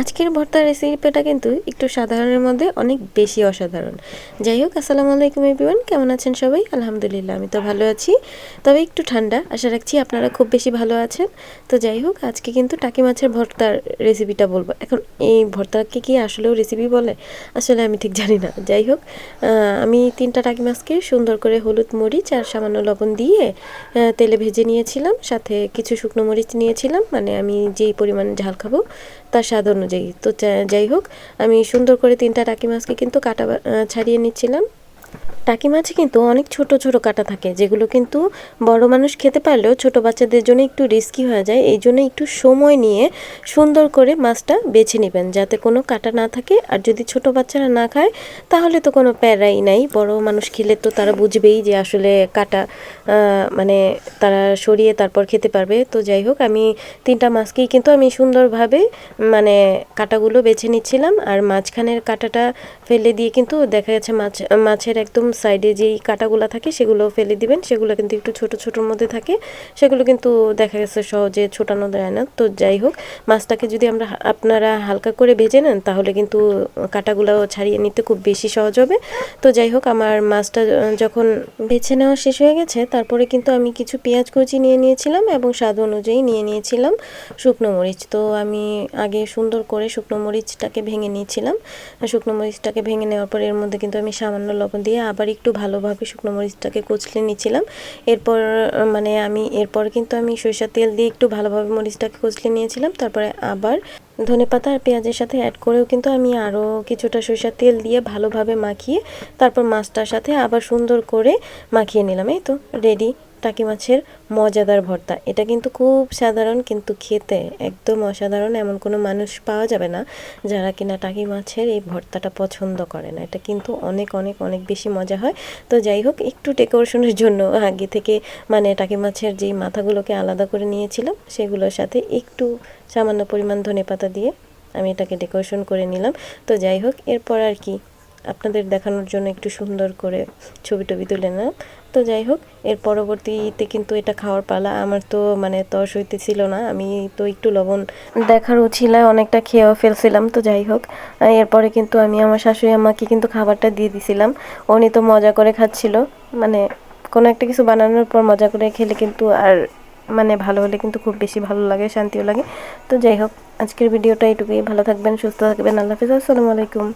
আজকের ভর্তার রেসিপিটা কিন্তু একটু সাধারণের মধ্যে অনেক বেশি অসাধারণ। যাই হোক, আসসালামু আলাইকুম এভরিওয়ান কেমন আছেন সবাই? আলহামদুলিল্লাহ, আমি তো ভালো আছি। তবে একটু ঠান্ডা, আশা রাখছি আপনারা খুব বেশি ভালো আছেন। তো যাই হোক, আজকে কিন্তু টাকি মাছের ভর্তার রেসিপিটা বলব। এখন এই ভর্তাকে কি আসলেও রেসিপি বলে? আসলে আমি ঠিক জানি না। যাই হোক আমি তিনটা টাকি মাছকে সুন্দর করে হলুদ মরিচ আর সামান্য লবণ দিয়ে তেলে ভেজে নিয়েছিলাম। সাথে কিছু শুকনো মরিচ নিয়েছিলাম। মানে আমি যেই পরিমাণ ঝাল খাব তার স্বাদ অনুযায়ী। তো যাই হোক, আমি সুন্দর করে তিনটা টাকি মাছকে কিন্তু কাটা ছাড়িয়ে নিচ্ছিলাম। টাকি মাছে কিন্তু অনেক ছোট ছোট কাটা থাকে, যেগুলো কিন্তু বড় মানুষ খেতে পারলেও ছোট বাচ্চাদের জন্য একটু রিস্কি হয়ে যায়। এই জন্য একটু সময় নিয়ে সুন্দর করে মাছটা বেছে নেবেন, যাতে কোনো কাটা না থাকে। আর যদি ছোট বাচ্চারা না খায়, তাহলে তো কোনো প্যারাই নাই। বড় মানুষ খেলে তো তারা বুঝবেই যে আসলে কাটা মানে তারা সরিয়ে তারপর খেতে পারবে। তো যাই হোক, আমি তিনটা মাছকেই কিন্তু আমি সুন্দরভাবে মানে কাটাগুলো বেছে নিচ্ছিলাম। আর মাঝখানের কাটাটা ফেলে দিয়ে কিন্তু দেখা গেছে মাছ, মাছের একদম সাইডে যেই কাটাগুলো থাকে সেগুলো ফেলে দিবেন। সেগুলো কিন্তু একটু ছোট, ছোটোর মধ্যে থাকে। সেগুলো কিন্তু দেখা গেছে সহজে ছোটানো যায় না। তো যাই হোক, মাছটাকে যদি আমরা আপনারা হালকা করে ভেজে নেন, তাহলে কিন্তু কাটাগুলো ছাড়িয়ে নিতে খুব বেশি সহজ হবে। তো যাই হোক, আমার মাছটা যখন বেছে নেওয়া শেষ হয়ে গেছে, তারপরে কিন্তু আমি কিছু পেঁয়াজ কুচি নিয়ে নিয়েছিলাম এবং স্বাদ অনুযায়ী নিয়ে নিয়েছিলাম শুকনো মরিচ। তো আমি আগে সুন্দর করে শুকনো মরিচটাকে ভেঙে নিয়েছিলাম। শুকনো মরিচটাকে ভেঙে নেওয়ার পর এর মধ্যে কিন্তু আমি সামান্য লবণ দিয়ে আবার একটু ভালোভাবে শুকনো মরিচটাকে কুচলে নিয়েছিলাম। এরপর মানে আমি, এরপর কিন্তু আমি সরিষার তেল দিয়ে একটু ভালোভাবে মরিচটাকে কুচলে নিয়েছিলাম। তারপরে আবার ধনে পাতা আর পেঁয়াজের সাথে অ্যাড করেও কিন্তু আমি আরও কিছুটা সরিষার তেল দিয়ে ভালোভাবে মাখিয়ে, তারপর মাছটার সাথে আবার সুন্দর করে মাখিয়ে নিলাম। এই তো রেডি টাকি মাছের মজাদার ভর্তা। এটা কিন্তু খুব সাধারণ, কিন্তু খেতে একদম অসাধারণ। এমন কোনো মানুষ পাওয়া যাবে না যারা কিনা টাকি মাছের এই ভর্তাটা পছন্দ করে না। এটা কিন্তু অনেক অনেক অনেক বেশি মজা হয়। তো যাই হোক, একটু ডেকোরেশনের জন্য আগে থেকে মানে টাকি মাছের যেই মাথাগুলোকে আলাদা করে নিয়েছিলাম, সেগুলোর সাথে একটু সামান্য পরিমাণ ধনেপাতা দিয়ে আমি এটাকে ডেকোরেশন করে নিলাম। তো যাই হোক, এরপর আর কি আপনাদের দেখানোর জন্য একটু সুন্দর করে ছবি টবি তুলে নিলাম। তো যাই হোক, এর পরবর্তীতে কিন্তু এটা খাওয়ার পালা। আমার তো মানে তর সইতে ছিল না, আমি তো একটু লবণ দেখার উছিলায় অনেকটা খেয়েও ফেলছিলাম, তো যাই হোক। এরপরে কিন্তু আমি আমার শাশুড়ি আমাকে কিন্তু খাবারটা দিয়ে দিছিলাম। উনি তো মজা করে খাচ্ছিল মানে কোনো একটা কিছু বানানোর পর মজা করে খেলে কিন্তু আর মানে ভালো হলে কিন্তু খুব বেশি ভালো লাগে, শান্তিও লাগে। তো যাই হোক, আজকের ভিডিওটা এইটুকুই ভালো থাকবেন, সুস্থ থাকবেন। আল্লাহ হাফিজ, আসসালামু আলাইকুম।